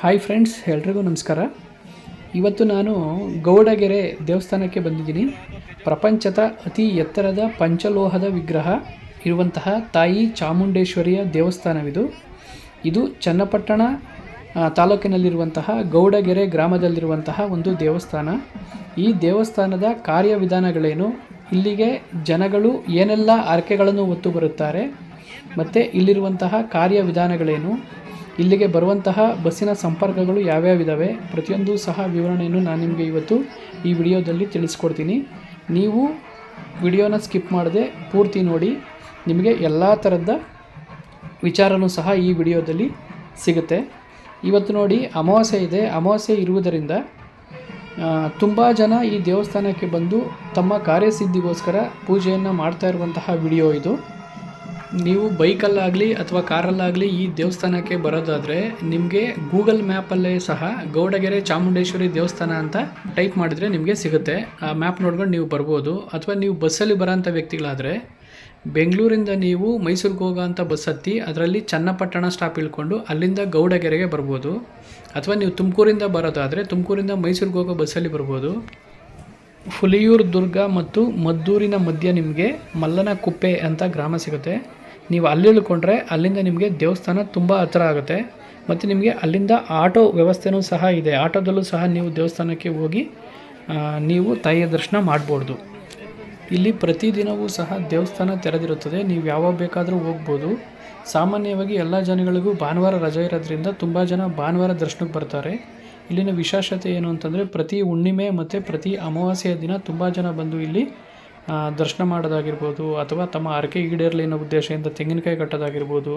Hi friends ಎಲ್ರಿಗೂ ನಮಸ್ಕಾರ. ಇವತ್ತು ನಾನು ಗೌಡಗೆರೆ ದೇವಸ್ಥಾನಕ್ಕೆ ಬಂದಿದ್ದೀನಿ. ಪ್ರಪಂಚದ ಅತಿ ಎತ್ತರದ ಪಂಚಲೋಹದ ವಿಗ್ರಹ ಇರುವಂತಹ ತಾಯಿ ಚಾಮುಂಡೇಶ್ವರಿಯ ದೇವಸ್ಥಾನವಿದು. ಇದು ಚನ್ನಪಟ್ಟಣ ತಾಲೂಕಿನಲ್ಲಿರುವಂತಹ ಗೌಡಗೆರೆ ಗ್ರಾಮದಲ್ಲಿರುವಂತಹ ಒಂದು ದೇವಸ್ಥಾನ. ಈ ದೇವಸ್ಥಾನದ ಕಾರ್ಯವಿಧಾನಗಳೇನು? ಇಲ್ಲಿಗೆ ಜನಗಳು ಏನೆಲ್ಲ ಆರಕೆಗಳನ್ನು ಒತ್ತು ಬರುತ್ತಾರೆ? ಮತ್ತು ಇಲ್ಲಿರುವಂತಹ ಕಾರ್ಯವಿಧಾನಗಳೇನು? ಇಲ್ಲಿಗೆ ಬರುವಂತಹ ಬಸ್ಸಿನ ಸಂಪರ್ಕಗಳು ಯಾವ್ಯಾವಿದ್ದಾವೆ ಪ್ರತಿಯೊಂದು ಸಹ ವಿವರಣೆಯನ್ನು ನಾನು ನಿಮಗೆ ಇವತ್ತು ಈ ವಿಡಿಯೋದಲ್ಲಿ ತಿಳಿಸ್ಕೊಡ್ತೀನಿ. ನೀವು ವಿಡಿಯೋನ ಸ್ಕಿಪ್ ಮಾಡದೆ ಪೂರ್ತಿ ನೋಡಿ, ನಿಮಗೆ ಎಲ್ಲ ಥರದ ವಿಚಾರನೂ ಸಹ ಈ ವಿಡಿಯೋದಲ್ಲಿ ಸಿಗುತ್ತೆ. ಇವತ್ತು ನೋಡಿ ಅಮಾವಾಸ್ಯೆ ಇದೆ. ಅಮಾವಾಸ್ಯೆ ಇರುವುದರಿಂದ ತುಂಬ ಜನ ಈ ದೇವಸ್ಥಾನಕ್ಕೆ ಬಂದು ತಮ್ಮ ಕಾರ್ಯಸಿದ್ಧಿಗೋಸ್ಕರ ಪೂಜೆಯನ್ನು ಮಾಡ್ತಾ ಇರುವಂತಹ ವಿಡಿಯೋ ಇದು. ನೀವು ಬೈಕಲ್ಲಾಗಲಿ ಅಥವಾ ಕಾರಲ್ಲಾಗಲಿ ಈ ದೇವಸ್ಥಾನಕ್ಕೆ ಬರೋದಾದರೆ ನಿಮಗೆ ಗೂಗಲ್ ಮ್ಯಾಪಲ್ಲೇ ಸಹ ಗೌಡಗೆರೆ ಚಾಮುಂಡೇಶ್ವರಿ ದೇವಸ್ಥಾನ ಅಂತ ಟೈಪ್ ಮಾಡಿದರೆ ನಿಮಗೆ ಸಿಗುತ್ತೆ. ಆ ಮ್ಯಾಪ್ ನೋಡ್ಕೊಂಡು ನೀವು ಬರ್ಬೋದು. ಅಥವಾ ನೀವು ಬಸ್ಸಲ್ಲಿ ಬರೋಂಥ ವ್ಯಕ್ತಿಗಳಾದರೆ ಬೆಂಗಳೂರಿಂದ ನೀವು ಮೈಸೂರಿಗೆ ಅಂತ ಬಸ್ ಹತ್ತಿ ಅದರಲ್ಲಿ ಚನ್ನಪಟ್ಟಣ ಸ್ಟಾಪ್ ಇಳ್ಕೊಂಡು ಅಲ್ಲಿಂದ ಗೌಡಗೆರೆಗೆ ಬರ್ಬೋದು. ಅಥವಾ ನೀವು ತುಮಕೂರಿಂದ ಬರೋದಾದರೆ ತುಮಕೂರಿಂದ ಮೈಸೂರಿಗೆ ಹೋಗೋ ಬಸ್ಸಲ್ಲಿ ಬರ್ಬೋದು. ಹುಲಿಯೂರು ದುರ್ಗ ಮತ್ತು ಮದ್ದೂರಿನ ಮಧ್ಯ ನಿಮಗೆ ಮಲ್ಲನ ಕುಪ್ಪೆ ಅಂತ ಗ್ರಾಮ ಸಿಗುತ್ತೆ. ನೀವು ಅಲ್ಲಿ ಇಳ್ಕೊಂಡ್ರೆ ಅಲ್ಲಿಂದ ನಿಮಗೆ ದೇವಸ್ಥಾನ ತುಂಬ ಹತ್ರ ಆಗುತ್ತೆ. ಮತ್ತು ನಿಮಗೆ ಅಲ್ಲಿಂದ ಆಟೋ ವ್ಯವಸ್ಥೆನೂ ಸಹ ಇದೆ. ಆಟೋದಲ್ಲೂ ಸಹ ನೀವು ದೇವಸ್ಥಾನಕ್ಕೆ ಹೋಗಿ ನೀವು ತಾಯಿಯ ದರ್ಶನ ಮಾಡ್ಬೋದು. ಇಲ್ಲಿ ಪ್ರತಿದಿನವೂ ಸಹ ದೇವಸ್ಥಾನ ತೆರೆದಿರುತ್ತದೆ. ನೀವು ಯಾವಾಗ ಬೇಕಾದರೂ ಹೋಗ್ಬೋದು. ಸಾಮಾನ್ಯವಾಗಿ ಎಲ್ಲ ಜನಗಳಿಗೂ ಭಾನುವಾರ ರಜೆ ಇರೋದ್ರಿಂದ ತುಂಬ ಜನ ಭಾನುವಾರ ದರ್ಶನಕ್ಕೆ ಬರ್ತಾರೆ. ಇಲ್ಲಿನ ವಿಶೇಷತೆ ಏನು ಅಂತಂದರೆ ಪ್ರತಿ ಹುಣ್ಣಿಮೆ ಮತ್ತು ಪ್ರತಿ ಅಮಾವಾಸ್ಯೆಯ ದಿನ ತುಂಬ ಜನ ಬಂದು ಇಲ್ಲಿ ದರ್ಶನ ಮಾಡೋದಾಗಿರ್ಬೋದು ಅಥವಾ ತಮ್ಮ ಹರಕೆ ಈಡೇರಲಿ ಅನ್ನೋ ಉದ್ದೇಶದಿಂದ ತೆಂಗಿನಕಾಯಿ ಕಟ್ಟೋದಾಗಿರ್ಬೋದು,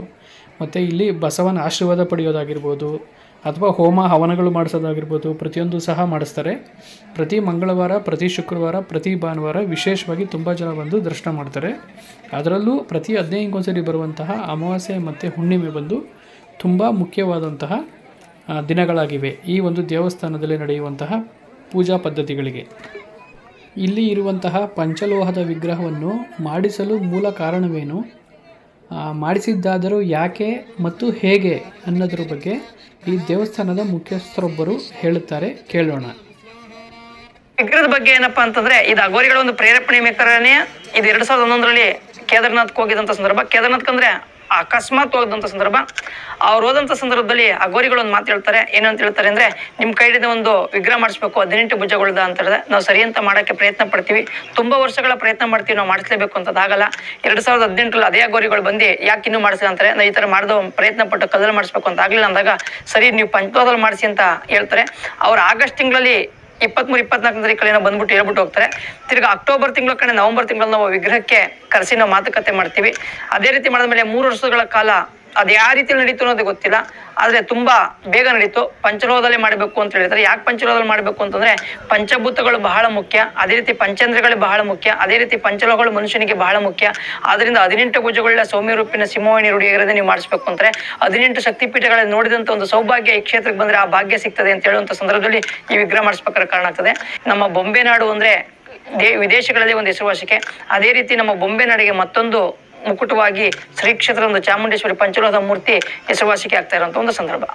ಮತ್ತು ಇಲ್ಲಿ ಬಸವನ ಆಶೀರ್ವಾದ ಪಡೆಯೋದಾಗಿರ್ಬೋದು ಅಥವಾ ಹೋಮ ಹವನಗಳು ಮಾಡಿಸೋದಾಗಿರ್ಬೋದು ಪ್ರತಿಯೊಂದು ಸಹ ಮಾಡಿಸ್ತಾರೆ. ಪ್ರತಿ ಮಂಗಳವಾರ, ಪ್ರತಿ ಶುಕ್ರವಾರ, ಪ್ರತಿ ಭಾನುವಾರ ವಿಶೇಷವಾಗಿ ತುಂಬ ಜನ ಬಂದು ದರ್ಶನ ಮಾಡ್ತಾರೆ. ಅದರಲ್ಲೂ ಪ್ರತಿ ಹದಿನೈದಕ್ಕೊಂದ್ಸರಿ ಬರುವಂತಹ ಅಮಾವಾಸ್ಯೆ ಮತ್ತು ಹುಣ್ಣಿಮೆ ಬಂದು ತುಂಬ ಮುಖ್ಯವಾದಂತಹ ದಿನಗಳಾಗಿವೆ. ಈ ಒಂದು ದೇವಸ್ಥಾನದಲ್ಲಿ ನಡೆಯುವಂತಹ ಪೂಜಾ ಪದ್ಧತಿಗಳಿಗೆ. ಇಲ್ಲಿ ಇರುವಂತಹ ಪಂಚಲೋಹದ ವಿಗ್ರಹವನ್ನು ಮಾಡಿಸಲು ಮೂಲ ಕಾರಣವೇನು? ಮಾಡಿಸಿದ್ದಾದರೂ ಯಾಕೆ ಮತ್ತು ಹೇಗೆ ಅನ್ನೋದ್ರ ಬಗ್ಗೆ ಈ ದೇವಸ್ಥಾನದ ಮುಖ್ಯಸ್ಥರೊಬ್ಬರು ಹೇಳುತ್ತಾರೆ, ಕೇಳೋಣ. ವಿಗ್ರಹದ ಬಗ್ಗೆ ಏನಪ್ಪಾ ಅಂತಂದ್ರೆ, ಇದು ಅಗೋರಿಗಳ ಒಂದು ಪ್ರೇರೇಪಣೆ ಮೇಕರನೇ ಇದು ಎರಡ್ ಸಾವಿರದ ಹನ್ನೊಂದರಲ್ಲಿ ಕೇದಾರ್ನಾಥ್ಗೆ ಹೋಗಿದಂತ ಸಂದರ್ಭ. ಕೇದಾರ್ನಾಥ್ ಅಂದ್ರೆ ಅಕಸ್ಮಾತ್ ಹೋದಂತ ಸಂದರ್ಭ. ಅವ್ರು ಹೋದಂಥ ಸಂದರ್ಭದಲ್ಲಿ ಆ ಒಂದು ಮಾತು ಹೇಳ್ತಾರೆ. ಏನಂತ ಹೇಳ್ತಾರೆ ಅಂದ್ರೆ ನಿಮ್ಮ ಕೈಲಿಂದ ಒಂದು ವಿಗ್ರಹ ಮಾಡಿಸ್ಬೇಕು, ಹದಿನೆಂಟು ಭುಜಗಳದ ಅಂತ ಹೇಳಿದ್ರೆ ನಾವು ಸರಿ ಅಂತ ಮಾಡಕ್ಕೆ ಪ್ರಯತ್ನ ಪಡ್ತೀವಿ. ತುಂಬಾ ವರ್ಷಗಳ ಪ್ರಯತ್ನ ಮಾಡ್ತೀವಿ, ನಾವು ಮಾಡಿಸ್ಲೇಬೇಕು ಅಂತ ಆಗಲ್ಲ ಎರಡ್ ಸಾವಿರದ ಹದಿನೆಂಟರಲ್ಲಿ ಅದೇ ಗೋರಿಗಳು ಬಂದು, ಯಾಕೆ ಇನ್ನೂ ಮಾಡಿಸಿಲ್ಲ? ಅಂತಾರೆ. ನಾವು ಈ ಥರ ಮಾಡ್ದು, ಪ್ರಯತ್ನ ಪಟ್ಟು ಕದಲು ಮಾಡಿಸ್ಬೇಕು ಅಂತ ಆಗಲಿಲ್ಲ ಅಂದಾಗ, ಸರಿ, ನೀವು ಪಂಚಲೋಹದಲ್ಲಿ ಮಾಡಿಸಿ ಅಂತ ಹೇಳ್ತಾರೆ. ಅವ್ರು ಆಗಸ್ಟ್ ತಿಂಗಳಲ್ಲಿ ಇಪ್ಪತ್ಮೂರು ಇಪ್ಪತ್ನಾಲ್ಕನೇ ತಾರೀಕಲ್ಲಿ ಬಂದ್ಬಿಟ್ಟು ಹೇಳ್ಬಿಟ್ಟು ಹೋಗ್ತಾರೆ. ತಿರ್ಗಾ ಅಕ್ಟೋಬರ್ ತಿಂಗಳ ಕಡೆ ನವೆಂಬರ್ ತಿಂಗಳಲ್ಲಿ ನಾವು ವಿಗ್ರಹಕ್ಕೆ ಕರೆಸಿ ನಾವು ಮಾತುಕತೆ ಮಾಡ್ತೀವಿ. ಅದೇ ರೀತಿ ಮಾಡಿದ ಮೇಲೆ ಮೂರು ವರ್ಷಗಳ ಕಾಲ ಅದು ಯಾವ ರೀತಿ ನಡೀತು ಅನ್ನೋದು ಗೊತ್ತಿಲ್ಲ. ಆದರೆ ತುಂಬಾ ಬೇಗ ನಡೀತು. ಪಂಚಲೋಹದಲ್ಲಿ ಮಾಡಬೇಕು ಅಂತ ಹೇಳಿದ್ರೆ, ಯಾಕೆ ಪಂಚಲೋಹದಲ್ಲಿ ಮಾಡಬೇಕು ಅಂತಂದ್ರೆ, ಪಂಚಭೂತಗಳು ಬಹಳ ಮುಖ್ಯ. ಅದೇ ರೀತಿ ಪಂಚೇಂದ್ರಗಳು ಬಹಳ ಮುಖ್ಯ. ಅದೇ ರೀತಿ ಪಂಚಲೋಹಗಳು ಮನುಷ್ಯನಿಗೆ ಬಹಳ ಮುಖ್ಯ. ಆದ್ರಿಂದ ಹದಿನೆಂಟು ಭುಜಗಳ ಸೌಮ್ಯ ರೂಪಿನ ಸಿಂಹವಾಣಿ ರೂಢಿಯಾಗಿರೋದೇ ನೀವು ಮಾಡಿಸ್ಬೇಕು ಅಂದ್ರೆ, ಹದಿನೆಂಟು ಶಕ್ತಿಪೀಠಗಳಲ್ಲಿ ನೋಡಿದಂತ ಒಂದು ಸೌಭಾಗ್ಯ ಈ ಕ್ಷೇತ್ರಕ್ಕೆ ಬಂದ್ರೆ ಆ ಭಾಗ್ಯ ಸಿಗ್ತದೆ ಅಂತ ಹೇಳುವಂತ ಸಂದರ್ಭದಲ್ಲಿ ಈ ವಿಗ್ರಹ ಮಾಡಿಸ್ಬೇಕಾದ್ರೆ ಕಾರಣ ಆಗ್ತದೆ. ನಮ್ಮ ಬೊಂಬೆ ನಾಡು ಅಂದ್ರೆ ವಿದೇಶಗಳಲ್ಲಿ ಒಂದು ಹೆಸರುವಾಸಿಕೆ. ಅದೇ ರೀತಿ ನಮ್ಮ ಬೊಂಬೆ ನಾಡಿಗೆ ಮತ್ತೊಂದು ಮುಕುಟವಾಗಿ ಶ್ರೀ ಕ್ಷೇತ್ರದ ಚಾಮುಂಡೇಶ್ವರಿ ಪಂಚಲೋಹದ ಮೂರ್ತಿ ಹೆಸರುವಾಸಿಕೆ ಆಗ್ತಾ ಇರುವಂತ ಒಂದು ಸಂದರ್ಭ.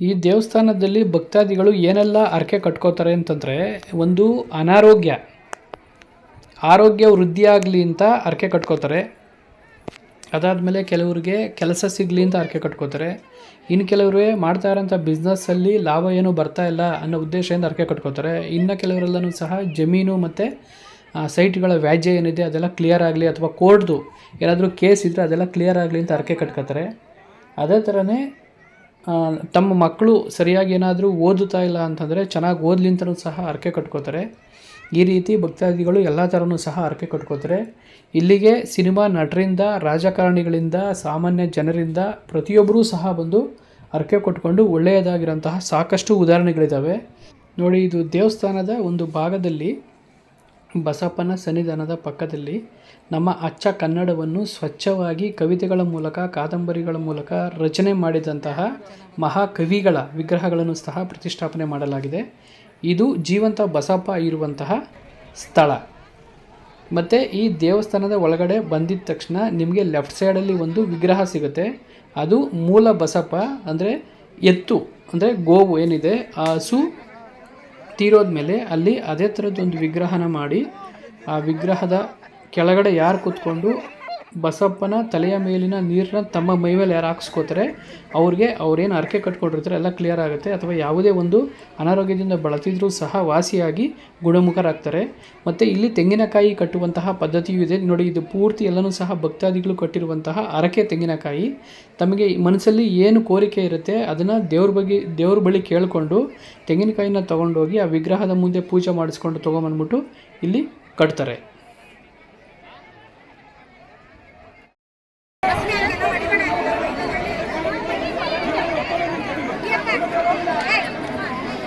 ಈ ದೇವಸ್ಥಾನದಲ್ಲಿ ಭಕ್ತಾದಿಗಳು ಏನೆಲ್ಲ ಅರ್ಕೆ ಕಟ್ಕೋತಾರೆ ಅಂತಂದರೆ ಒಂದು ಅನಾರೋಗ್ಯ. ಆರೋಗ್ಯ ವೃದ್ಧಿಯಾಗಲಿ ಅಂತ ಅರ್ಕೆ ಕಟ್ಕೋತಾರೆ. ಅದಾದಮೇಲೆ ಕೆಲವರಿಗೆ ಕೆಲಸ ಸಿಗಲಿ ಅಂತ ಹರಕೆ ಕಟ್ಕೋತಾರೆ. ಇನ್ನು ಕೆಲವರು ಮಾಡ್ತಾ ಇರೋಂಥ ಬಿಸ್ನೆಸ್ಸಲ್ಲಿ ಲಾಭ ಏನೂ ಬರ್ತಾ ಇಲ್ಲ ಅನ್ನೋ ಉದ್ದೇಶದಿಂದ ಹರಕೆ ಕಟ್ಕೋತಾರೆ. ಇನ್ನು ಕೆಲವರೆಲ್ಲನೂ ಸಹ ಜಮೀನು ಮತ್ತು ಸೈಟ್ಗಳ ವ್ಯಾಜ್ಯ ಏನಿದೆ ಅದೆಲ್ಲ ಕ್ಲಿಯರ್ ಆಗಲಿ ಅಥವಾ ಕೋರ್ಟ್ದು ಏನಾದರೂ ಕೇಸ್ ಇದ್ದರೆ ಅದೆಲ್ಲ ಕ್ಲಿಯರ್ ಆಗಲಿ ಅಂತ ಹರಕೆ ಕಟ್ಕೋತಾರೆ. ಅದೇ ಥರನೇ ತಮ್ಮ ಮಕ್ಕಳು ಸರಿಯಾಗಿ ಏನಾದರೂ ಓದುತ್ತಾ ಇಲ್ಲ ಅಂತಂದರೆ ಚೆನ್ನಾಗಿ ಓದಲಿ ಅಂತಲೂ ಸಹ ಹರಕೆ ಕಟ್ಕೋತಾರೆ. ಈ ರೀತಿ ಭಕ್ತಾದಿಗಳು ಎಲ್ಲ ಥರನೂ ಸಹ ಹರಕೆ ಕಟ್ಕೋತಾರೆ. ಇಲ್ಲಿಗೆ ಸಿನಿಮಾ ನಟರಿಂದ, ರಾಜಕಾರಣಿಗಳಿಂದ, ಸಾಮಾನ್ಯ ಜನರಿಂದ ಪ್ರತಿಯೊಬ್ಬರೂ ಸಹ ಬಂದು ಹರಕೆ ಕೊಟ್ಕೊಂಡು ಒಳ್ಳೆಯದಾಗಿರೋಂತಹ ಸಾಕಷ್ಟು ಉದಾಹರಣೆಗಳಿದ್ದಾವೆ ನೋಡಿ, ಇದು ದೇವಸ್ಥಾನದ ಒಂದು ಭಾಗದಲ್ಲಿ, ಬಸಪ್ಪನ ಸನ್ನಿಧಾನದ ಪಕ್ಕದಲ್ಲಿ ನಮ್ಮ ಅಚ್ಚ ಕನ್ನಡವನ್ನು ಸ್ವಚ್ಛವಾಗಿ ಕವಿತೆಗಳ ಮೂಲಕ, ಕಾದಂಬರಿಗಳ ಮೂಲಕ ರಚನೆ ಮಾಡಿದಂತಹ ಮಹಾಕವಿಗಳ ವಿಗ್ರಹಗಳನ್ನು ಸಹ ಪ್ರತಿಷ್ಠಾಪನೆ ಮಾಡಲಾಗಿದೆ. ಇದು ಜೀವಂತ ಬಸಪ್ಪ ಇರುವಂತಹ ಸ್ಥಳ. ಮತ್ತು ಈ ದೇವಸ್ಥಾನದ ಒಳಗಡೆ ಬಂದಿದ ತಕ್ಷಣ ನಿಮಗೆ ಲೆಫ್ಟ್ ಸೈಡಲ್ಲಿ ಒಂದು ವಿಗ್ರಹ ಸಿಗುತ್ತೆ. ಅದು ಮೂಲ ಬಸಪ್ಪ ಅಂದರೆ ಎತ್ತು, ಅಂದರೆ ಗೋವು ಏನಿದೆ, ಆ ಹಸು ತೀರೋದ್ಮೇಲೆ ಅಲ್ಲಿ ಅದೇ ಥರದ್ದೊಂದು ವಿಗ್ರಹನ ಮಾಡಿ ಆ ವಿಗ್ರಹದ ಕೆಳಗಡೆ ಯಾರು ಕೂತ್ಕೊಂಡು ಬಸಪ್ಪನ ತಲೆಯ ಮೇಲಿನ ನೀರನ್ನ ತಮ್ಮ ಮೈ ಮೇಲೆ ಯಾರು ಹಾಕ್ಸ್ಕೋತಾರೆ, ಅವ್ರಿಗೆ ಅವ್ರೇನು ಹರಕೆ ಕಟ್ಕೊಂಡಿರ್ತಾರೆ ಎಲ್ಲ ಕ್ಲಿಯರ್ ಆಗುತ್ತೆ. ಅಥವಾ ಯಾವುದೇ ಒಂದು ಅನಾರೋಗ್ಯದಿಂದ ಬಳತಿದ್ರೂ ಸಹ ವಾಸಿಯಾಗಿ ಗುಣಮುಖರಾಗ್ತಾರೆ. ಮತ್ತು ಇಲ್ಲಿ ತೆಂಗಿನಕಾಯಿ ಕಟ್ಟುವಂತಹ ಪದ್ಧತಿಯೂ ಇದೆ. ನೋಡಿ, ಇದು ಪೂರ್ತಿ ಎಲ್ಲನೂ ಸಹ ಭಕ್ತಾದಿಗಳು ಕಟ್ಟಿರುವಂತಹ ಹರಕೆ ತೆಂಗಿನಕಾಯಿ. ತಮಗೆ ಮನಸ್ಸಲ್ಲಿ ಏನು ಕೋರಿಕೆ ಇರುತ್ತೆ, ಅದನ್ನು ದೇವ್ರ ಬಗ್ಗೆ, ದೇವ್ರ ಬಳಿ ಕೇಳಿಕೊಂಡು ತೆಂಗಿನಕಾಯಿನ ತೊಗೊಂಡೋಗಿ ಆ ವಿಗ್ರಹದ ಮುಂದೆ ಪೂಜೆ ಮಾಡಿಸ್ಕೊಂಡು ತೊಗೊಂಬಂದ್ಬಿಟ್ಟು ಇಲ್ಲಿ ಕಟ್ತಾರೆ.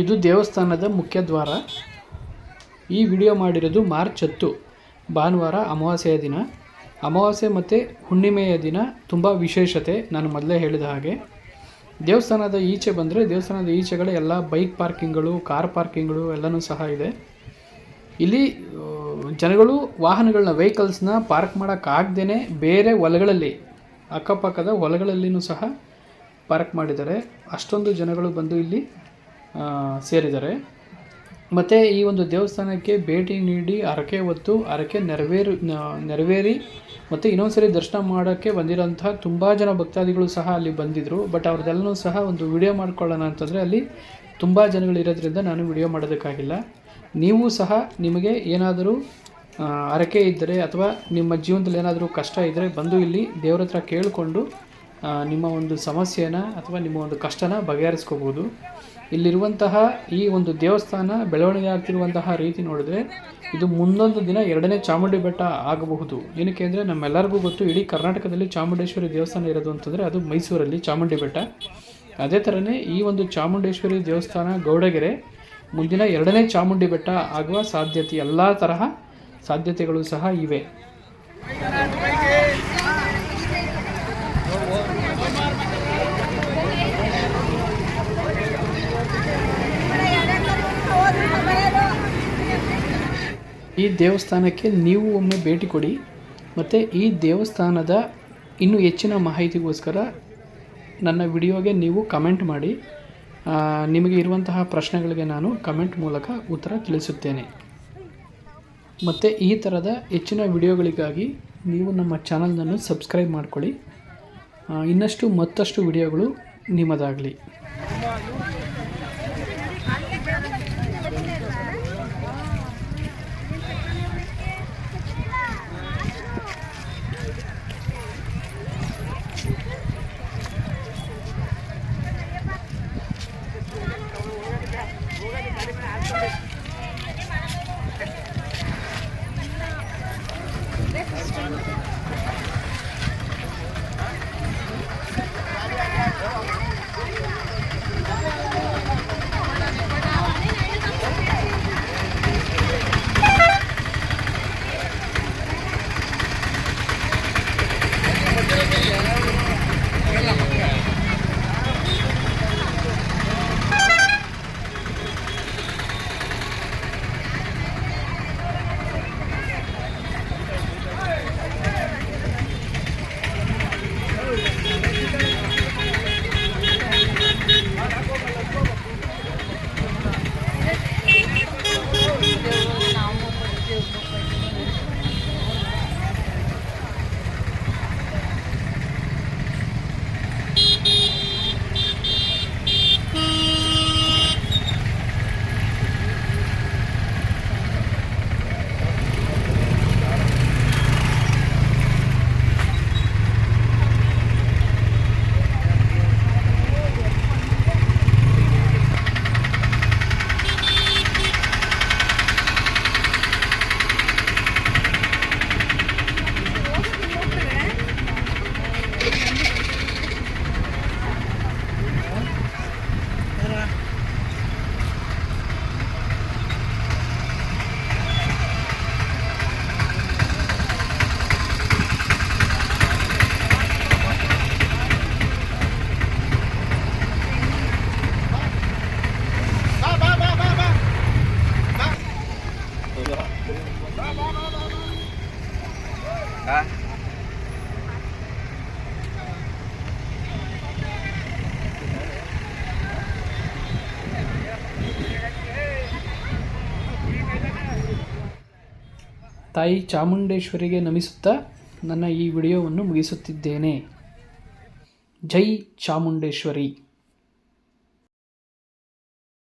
ಇದು ದೇವಸ್ಥಾನದ ಮುಖ್ಯ ದ್ವಾರ. ಈ ವಿಡಿಯೋ ಮಾಡಿರೋದು ಮಾರ್ಚ್ ಹತ್ತು, ಭಾನುವಾರ ಅಮಾವಾಸ್ಯೆಯ ದಿನ. ಅಮಾವಾಸ್ಯೆ ಮತ್ತು ಹುಣ್ಣಿಮೆಯ ದಿನ ತುಂಬ ವಿಶೇಷತೆ, ನಾನು ಮೊದಲೇ ಹೇಳಿದ ಹಾಗೆ. ದೇವಸ್ಥಾನದ ಈಚೆ ಬಂದರೆ ದೇವಸ್ಥಾನದ ಈಚೆಗಡೆ ಎಲ್ಲ ಬೈಕ್ ಪಾರ್ಕಿಂಗ್ಗಳು, ಕಾರ್ ಪಾರ್ಕಿಂಗ್ಗಳು ಎಲ್ಲನೂ ಸಹ ಇದೆ. ಇಲ್ಲಿ ಜನಗಳು ವಾಹನಗಳನ್ನ ವೆಹಿಕಲ್ಸ್ನ ಪಾರ್ಕ್ ಮಾಡೋಕ್ಕಾಗ್ದೇ ಬೇರೆ ಹೊಲಗಳಲ್ಲಿ, ಅಕ್ಕಪಕ್ಕದ ಹೊಲಗಳಲ್ಲಿಯೂ ಸಹ ಪಾರ್ಕ್ ಮಾಡಿದ್ದಾರೆ. ಅಷ್ಟೊಂದು ಜನಗಳು ಬಂದು ಇಲ್ಲಿ ಸೇರಿದ್ದಾರೆ. ಮತ್ತು ಈ ಒಂದು ದೇವಸ್ಥಾನಕ್ಕೆ ಭೇಟಿ ನೀಡಿ ಹರಕೆ ಹೊತ್ತು ಹರಕೆ ನೆರವೇರು ನೆರವೇರಿ ಮತ್ತು ಇನ್ನೊಂದ್ಸರಿ ದರ್ಶನ ಮಾಡೋಕ್ಕೆ ಬಂದಿರೋಂಥ ತುಂಬ ಜನ ಭಕ್ತಾದಿಗಳು ಸಹ ಅಲ್ಲಿ ಬಂದಿದ್ದರು ಬಟ್ ಅವ್ರದ್ದೆಲ್ಲನೂ ಸಹ ಒಂದು ವಿಡಿಯೋ ಮಾಡ್ಕೊಳ್ಳೋಣ ಅಂತಂದರೆ ಅಲ್ಲಿ ತುಂಬ ಜನಗಳಿರೋದ್ರಿಂದ ನಾನು ವಿಡಿಯೋ ಮಾಡೋದಕ್ಕಾಗಿಲ್ಲ. ನೀವು ಸಹ ನಿಮಗೆ ಏನಾದರೂ ಹರಕೆ ಇದ್ದರೆ ಅಥವಾ ನಿಮ್ಮ ಜೀವನದಲ್ಲಿ ಏನಾದರೂ ಕಷ್ಟ ಇದ್ದರೆ ಬಂದು ಇಲ್ಲಿ ದೇವ್ರ ಹತ್ರ ಕೇಳಿಕೊಂಡು ನಿಮ್ಮ ಒಂದು ಸಮಸ್ಯೆನ ಅಥವಾ ನಿಮ್ಮ ಒಂದು ಕಷ್ಟನ ಬಗೆಹರಿಸ್ಕೋಬೋದು. ಇಲ್ಲಿರುವಂತಹ ಈ ಒಂದು ದೇವಸ್ಥಾನ ಬೆಳವಣಿಗೆ ಆಗ್ತಿರುವಂತಹ ರೀತಿ ನೋಡಿದ್ರೆ ಇದು ಮುಂದೊಂದು ದಿನ ಎರಡನೇ ಚಾಮುಂಡಿ ಬೆಟ್ಟ ಆಗಬಹುದು. ಏನಕ್ಕೆ ಅಂದರೆ ನಮ್ಮೆಲ್ಲರಿಗೂ ಗೊತ್ತು, ಇಡೀ ಕರ್ನಾಟಕದಲ್ಲಿ ಚಾಮುಂಡೇಶ್ವರಿ ದೇವಸ್ಥಾನ ಇರೋದು ಅಂತಂದರೆ ಅದು ಮೈಸೂರಲ್ಲಿ ಚಾಮುಂಡಿ ಬೆಟ್ಟ. ಅದೇ ಥರನೇ ಈ ಒಂದು ಚಾಮುಂಡೇಶ್ವರಿ ದೇವಸ್ಥಾನ ಗೌಡಗೆರೆ ಮುಂದಿನ ಎರಡನೇ ಚಾಮುಂಡಿ ಬೆಟ್ಟ ಆಗುವ ಸಾಧ್ಯತೆ, ಎಲ್ಲ ತರಹ ಸಾಧ್ಯತೆಗಳು ಸಹ ಇವೆ. ಈ ದೇವಸ್ಥಾನಕ್ಕೆ ನೀವು ಒಮ್ಮೆ ಭೇಟಿ ಕೊಡಿ. ಮತ್ತು ಈ ದೇವಸ್ಥಾನದ ಇನ್ನೂ ಹೆಚ್ಚಿನ ಮಾಹಿತಿಗೋಸ್ಕರ ನನ್ನ ವಿಡಿಯೋಗೆ ನೀವು ಕಮೆಂಟ್ ಮಾಡಿ. ನಿಮಗೆ ಇರುವಂತಹ ಪ್ರಶ್ನೆಗಳಿಗೆ ನಾನು ಕಮೆಂಟ್ ಮೂಲಕ ಉತ್ತರ ತಿಳಿಸುತ್ತೇನೆ. ಮತ್ತು ಈ ಥರದ ಹೆಚ್ಚಿನ ವಿಡಿಯೋಗಳಿಗಾಗಿ ನೀವು ನಮ್ಮ ಚಾನಲನ್ನು ಸಬ್ಸ್ಕ್ರೈಬ್ ಮಾಡಿಕೊಳ್ಳಿ. ಇನ್ನಷ್ಟು ಮತ್ತಷ್ಟು ವಿಡಿಯೋಗಳು ನಿಮ್ಮದಾಗಲಿ. ತಾಯಿ ಚಾಮುಂಡೇಶ್ವರಿಗೆ ನಮಿಸುತ್ತಾ ನನ್ನ ಈ ವಿಡಿಯೋವನ್ನು ಮುಗಿಸುತ್ತಿದ್ದೇನೆ. ಜೈ ಚಾಮುಂಡೇಶ್ವರಿ.